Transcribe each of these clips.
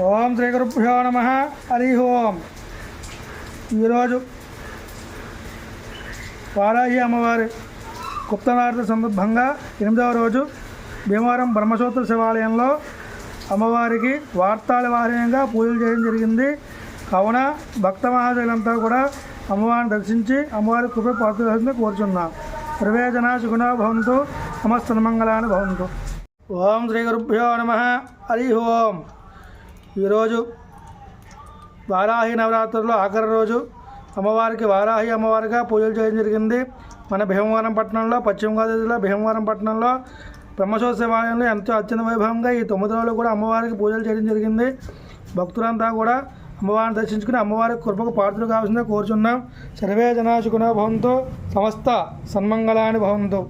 ఓం శ్రీ గురుభ్యో నమ. హరి ఓం. ఈరోజు వారాహి అమ్మవారి గుప్తనారత సందర్భంగా ఎనిమిదవ రోజు భీమవరం బ్రహ్మసూత్ర శివాలయంలో అమ్మవారికి వార్తాల వారీయంగా పూజలు చేయడం జరిగింది. కావున భక్త మహాశైలంతా కూడా అమ్మవారిని దర్శించి అమ్మవారి కృప పాత్రని కోరుచున్నాం. ప్రవేదన సుగుణ భవంతు సమస్త మంగళాన్ని భవంతు. ఓం శ్రీ గురుభ్యో నమ. హరి ఓం. ఈరోజు వారాహి నవరాత్రుల్లో ఆఖరి రోజు అమ్మవారికి వారాహి అమ్మవారిగా పూజలు చేయడం జరిగింది. మన భీమవరం పట్టణంలో పశ్చిమ గోదావరి జిల్లా భీమవరం పట్టణంలో బ్రహ్మశోత్సవాలయంలో ఎంతో అత్యంత వైభవంగా ఈ తొమ్మిది రోజులు కూడా అమ్మవారికి పూజలు చేయడం జరిగింది. భక్తులంతా కూడా అమ్మవారిని దర్శించుకుని అమ్మవారి కృపకు పాత్రలు కావాల్సిందే కోరుచున్నాం. సర్వే జనాశుకున భవంతో సమస్త సన్మంగళాన్ని భవంతో.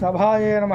సభాయే నమ.